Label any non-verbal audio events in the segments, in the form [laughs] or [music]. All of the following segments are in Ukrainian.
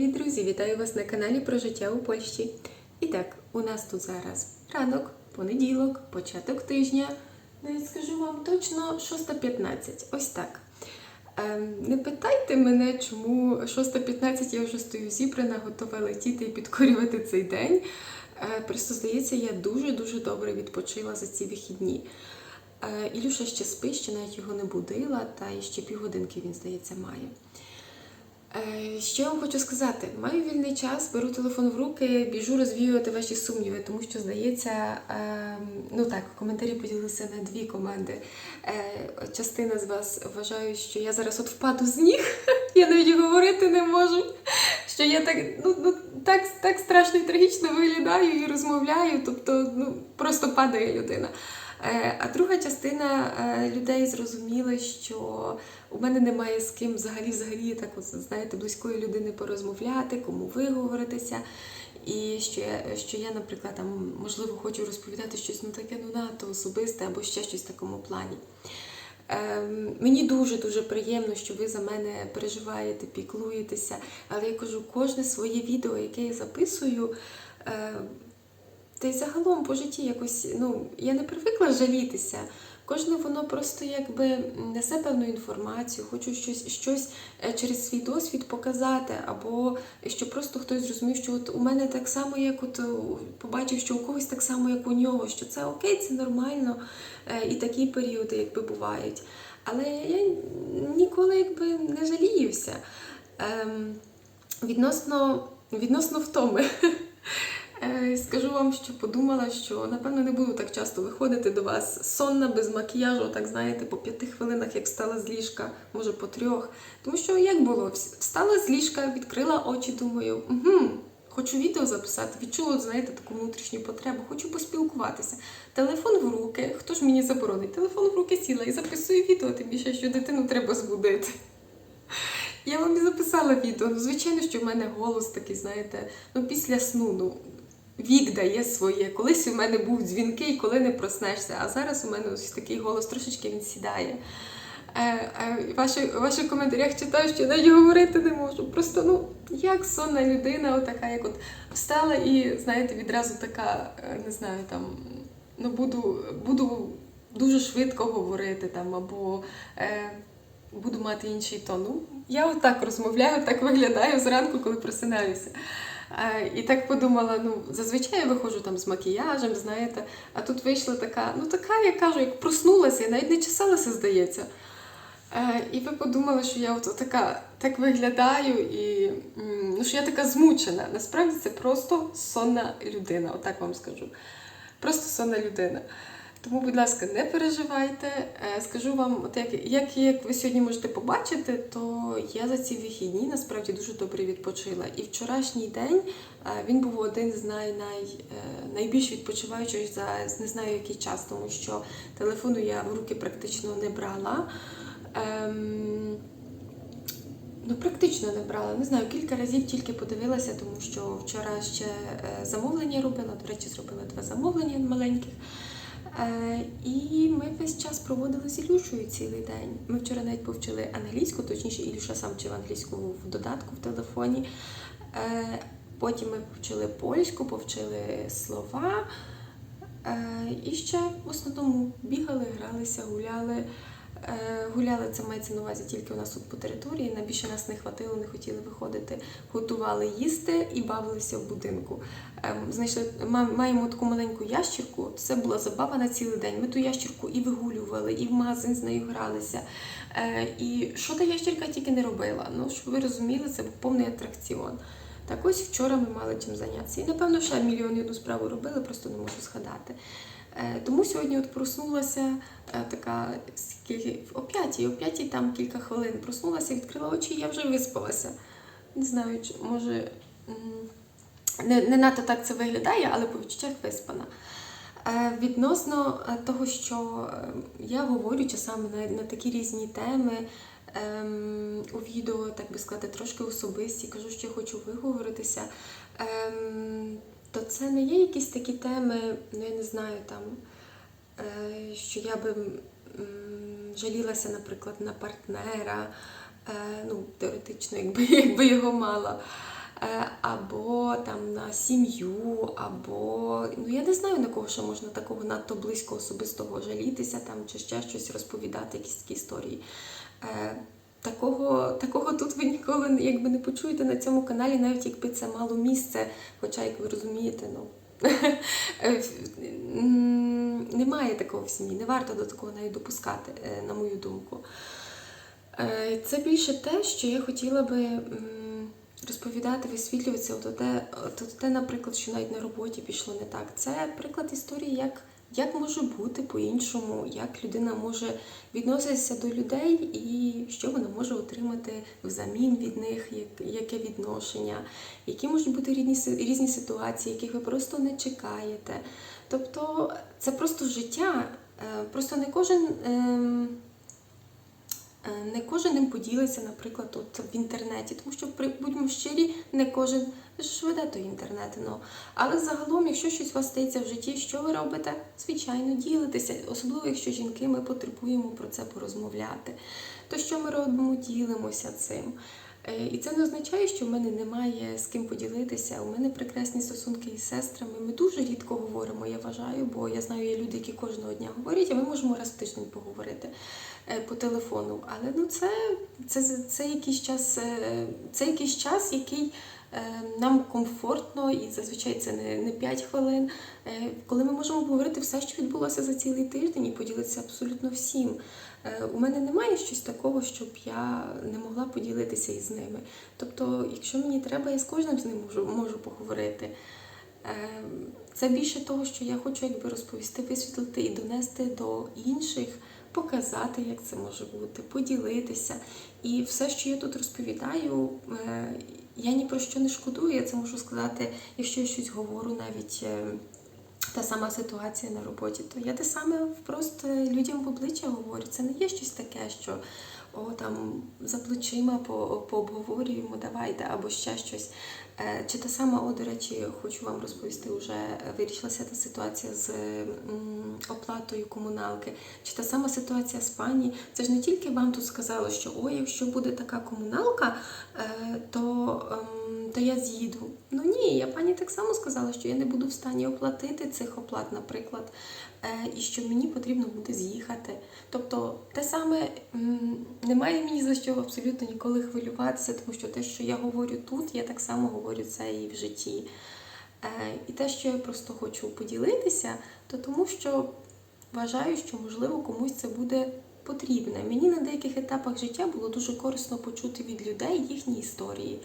Привіт, друзі! Вітаю вас на каналі про життя у Польщі. І так, у нас тут зараз ранок, понеділок, початок тижня. Навіть скажу вам точно 6.15. Ось так. Ем, не питайте мене, чому 6.15 я вже стою зібрана, готова летіти і підкорювати цей день. Е, просто здається, я дуже-дуже добре відпочила за ці вихідні. Е, Ілюша ще спить, ще навіть його не будила, та ще півгодинки він, здається, має. Е, Що я вам хочу сказати? Маю вільний час, беру телефон в руки, біжу розвіювати ваші сумніви, тому що здається, е, ну так, коментарі поділилися на дві команди. Е, Частина з вас вважає, що я зараз от впаду з ніг, [laughs] я навіть говорити не можу. Що я так, ну, ну, так, так страшно і трагічно виглядаю і розмовляю, тобто ну, просто падає людина. Е, А друга частина е, людей зрозуміла, що у мене немає з ким взагалі, взагалі так от, знаєте, близької людини порозмовляти, кому виговоритися. І що я, що я, наприклад, там, можливо, хочу розповідати щось ну, таке ну, надто особисте або ще щось в такому плані. Ем, мені дуже-дуже приємно, що ви за мене переживаєте, піклуєтеся, але я кажу, кожне своє відео, яке я записую, е, та й загалом по житті якось, ну, я не привикла жалітися. Кожне воно просто якби несе певну інформацію, хочу щось, щось е, через свій досвід показати, або щоб просто хтось зрозумів, що от у мене так само, як от побачив, що у когось так само, як у нього, що це окей, це нормально, е, і такі періоди якби бувають. Але я ніколи якби не жаліюся. Ем, відносно, відносно втоми. [laughs] Е, Скажу вам, що подумала, що напевно не буду так часто виходити до вас сонна, без макіяжу, так знаєте, по п'яти хвилинах, як встала з ліжка, може по трьох. Тому що як було? Встала з ліжка, відкрила очі, думаю, угу, хочу відео записати, відчула, знаєте, таку внутрішню потребу, хочу поспілкуватися. Телефон в руки, хто ж мені заборонить? Телефон в руки сіла і записую відео, тим більше, що дитину треба збудити. Я вам і записала відео. Ну, звичайно, що в мене голос такий, знаєте, ну після сну, ну. Вік дає своє. Колись у мене був дзвінкий, коли не проснешся, а зараз у мене ось такий голос трошечки він сідає. Е, е, ваші, в ваших коментарях читаю, що я навіть говорити не можу. Просто ну, як сонна людина, отака, як от встала і, знаєте, відразу така, е, не знаю, там, ну, буду, буду дуже швидко говорити там, або е, буду мати інший тон. Ну, я отак розмовляю, так виглядаю зранку, коли просинаюся. Е, І так подумала, ну зазвичай я виходжу там з макіяжем, знаєте, а тут вийшла така, ну така, я кажу, як проснулася, я навіть не чесалася, здається. Е, І ви подумали, що я от така так виглядаю, і ну, що я така змучена. Насправді це просто сонна людина, отак вам скажу. Просто сонна людина. Тому, будь ласка, не переживайте. Е, Скажу вам, от як, як, ви сьогодні можете побачити, то я за ці вихідні насправді дуже добре відпочила. І вчорашній день е, він був один з най, най, е, найбільш відпочиваючих за не знаю який час, тому що телефону я в руки практично не брала. Ем, Ну, практично не брала. Не знаю, кілька разів тільки подивилася, тому що вчора ще замовлення робила. До речі, зробила два замовлення маленьких. Е, І ми весь час проводили з Ілюшею цілий день. Ми вчора навіть повчили англійську, точніше, Ілюша сам вчив англійську в додатку в телефоні. Е, Потім ми повчили польську, повчили слова. Е, І ще в основному бігали, гралися, гуляли. Е, Гуляли це мається на увазі тільки у нас тут по території. На більше нас не хватило, не хотіли виходити. Готували їсти і бавилися в будинку. Ем, Знайшли маємо таку маленьку ящірку. Це була забава на цілий день. Ми ту ящірку і вигулювали, і в магазин з нею гралися. Е, І що та ящірка тільки не робила. Ну щоб ви розуміли, це був повний атракціон. Так ось вчора ми мали чим зайнятися. І напевно ще мільйон одну справу робили, просто не можу згадати. Е, Тому сьогодні от проснулася е, така о п'ятій, о п'ятій там кілька хвилин проснулася, відкрила очі, і я вже виспалася. Не знаю, може не, не надто так це виглядає, але по відчуттях виспана. Е, Відносно того, що я говорю часами на, на такі різні теми ем, у відео, так би сказати, трошки особисті, кажу, що я хочу виговоритися. Ем, то це не є якісь такі теми, ну я не знаю, там, е, що я би жалілася, наприклад, на партнера, е, ну, теоретично, якби, [laughs] якби його мала. е, або там на сім'ю, або ну я не знаю на кого ще можна такого надто близько особистого жалітися там чи ще щось розповідати, якісь такі історії. Такого, такого тут ви ніколи якби не почуєте на цьому каналі, навіть якби це мало місце, хоча, як ви розумієте, ну [laughs] е, немає такого в сім'ї, не варто до такого навіть допускати, е, на мою думку. Е, Це більше те, що я хотіла би розповідати, висвітлюватися. От те, наприклад, що навіть на роботі пішло не так. Це приклад історії, як, як може бути по-іншому, як людина може відноситися до людей і що вона може отримати взамін від них, яке відношення, які можуть бути різні, різні ситуації, яких ви просто не чекаєте. Тобто це просто життя. Е, Просто не кожен. Е, Не кожен ним поділиться, наприклад, от в інтернеті, тому що при- будьмо щирі, не кожен ж веде той інтернет. Ну. Але загалом, якщо щось у вас стається в житті, що ви робите? Звичайно, ділитеся, особливо якщо жінки, ми потребуємо про це порозмовляти. То що ми робимо? Ділимося цим. Е, І це не означає, що в мене немає з ким поділитися. У мене прекрасні стосунки із сестрами. Ми дуже рідко говоримо, я вважаю, бо я знаю, є люди, які кожного дня говорять, а ми можемо раз в тиждень поговорити е, по телефону. Але ну це, це, це якийсь час, е, це якийсь час, який нам комфортно, і зазвичай це не, не 5 хвилин, е, коли ми можемо говорити все, що відбулося за цілий тиждень, і поділитися абсолютно всім. Е, У мене немає щось такого, щоб я не могла поділитися із ними. Тобто, якщо мені треба, я з кожним з ним можу, можу поговорити. Е, Це більше того, що я хочу якби розповісти, висвітлити і донести до інших, показати, як це може бути, поділитися. І все, що я тут розповідаю, е, я ні про що не шкодую. Я це можу сказати, якщо я щось говорю, навіть е, та сама ситуація на роботі, то я те саме просто людям в обличчя говорю. Це не є щось таке, що о, там за плечима по, пообговорюємо, давайте, або ще щось. Е, Чи та сама, о, до речі, хочу вам розповісти, вже вирішилася та ситуація з оплатою комуналки. Чи та сама ситуація з пані? Це ж не тільки вам тут сказали, що ой, якщо буде така комуналка, е, то, то я з'їду. Ну ні, я пані так само сказала, що я не буду в стані оплатити цих оплат, наприклад, е, і що мені потрібно буде з'їхати. Тобто, те саме немає мені за що абсолютно ніколи хвилюватися, тому що те, що я говорю тут, я так само говорю це і в житті. Е, І те, що я просто хочу поділитися, то тому що вважаю, що можливо комусь це буде потрібне. Мені на деяких етапах життя було дуже корисно почути від людей їхні історії.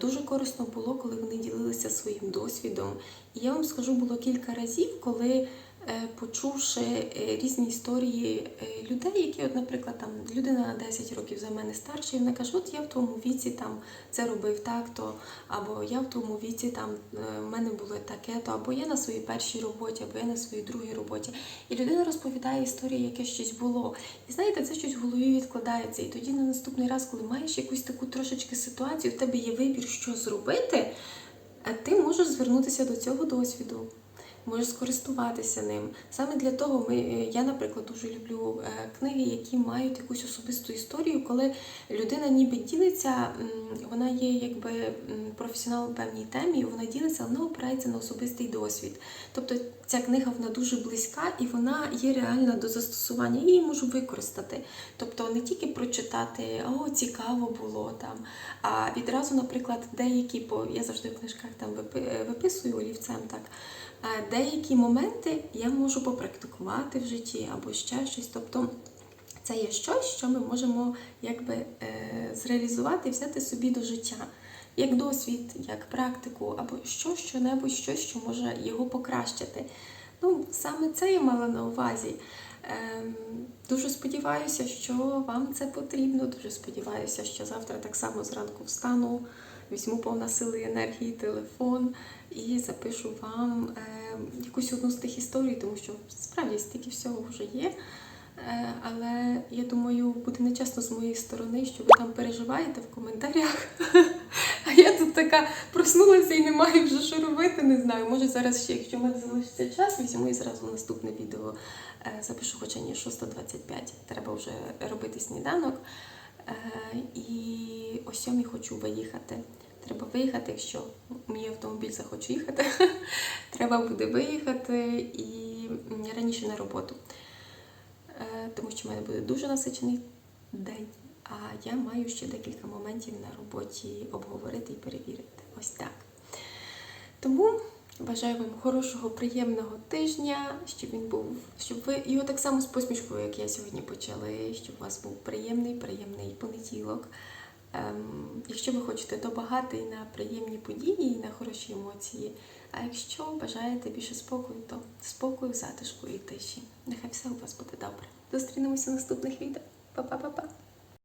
Дуже корисно було, коли вони ділилися своїм досвідом. І я вам скажу, було кілька разів, коли почувши е, різні історії е, людей, які, от, наприклад, там людина на 10 років за мене старша, і вона каже, от я в тому віці там це робив так-то, або я в тому віці там е, в мене було таке-то, або я на своїй першій роботі, або я на своїй другій роботі. І людина розповідає історію, яке щось було. І знаєте, це щось в голові відкладається. І тоді на наступний раз, коли маєш якусь таку трошечки ситуацію, в тебе є вибір, що зробити, а ти можеш звернутися до цього досвіду. Можеш скористуватися ним. Саме для того ми, е, я, наприклад, дуже люблю е, книги, які мають якусь особисту історію, коли людина ніби ділиться, вона є якби в певній темі, вона ділиться, вона опирається на особистий досвід. Тобто ця книга вона дуже близька і вона є реальна до застосування. Її можу використати. Тобто не тільки прочитати, о, цікаво було там, а відразу, наприклад, деякі, я завжди в книжках там е, виписую олівцем так. Деякі моменти я можу попрактикувати в житті або ще щось. Тобто це є щось, що ми можемо якби е, зреалізувати і взяти собі до життя. Як досвід, як практику, або що, що-небудь, щось, що може його покращити. Ну, саме це я мала на увазі. Ем, дуже сподіваюся, що вам це потрібно. Дуже сподіваюся, що завтра так само зранку встану, візьму повна сили енергії телефон і запишу вам е, якусь одну з тих історій, тому що справді стільки всього вже є. Е, але я думаю, буде нечесно з моєї сторони, що ви там переживаєте в коментарях. [laughs] А я тут така проснулася і не маю вже що робити, не знаю. Може зараз ще, якщо в мене залишиться час, візьму і зразу наступне відео е, запишу, хоча ні, 6.25. Треба вже робити сніданок. І о сьомій хочу виїхати. Треба виїхати, якщо мій автомобіль захоче їхати, [laughs] треба буде виїхати і раніше на роботу. Е, Тому що в мене буде дуже насичений день, а я маю ще декілька моментів на роботі обговорити і перевірити. Ось так. Тому бажаю вам хорошого, приємного тижня, щоб він був, щоб ви його так само з посмішкою, як я сьогодні почали, щоб у вас був приємний, приємний понеділок. Ем, якщо ви хочете добагати на приємні події і на хороші емоції, а якщо бажаєте більше спокою, то спокою, затишку і тиші. Нехай все у вас буде добре. Зустрінемося в наступних відео. Па-па-па-па!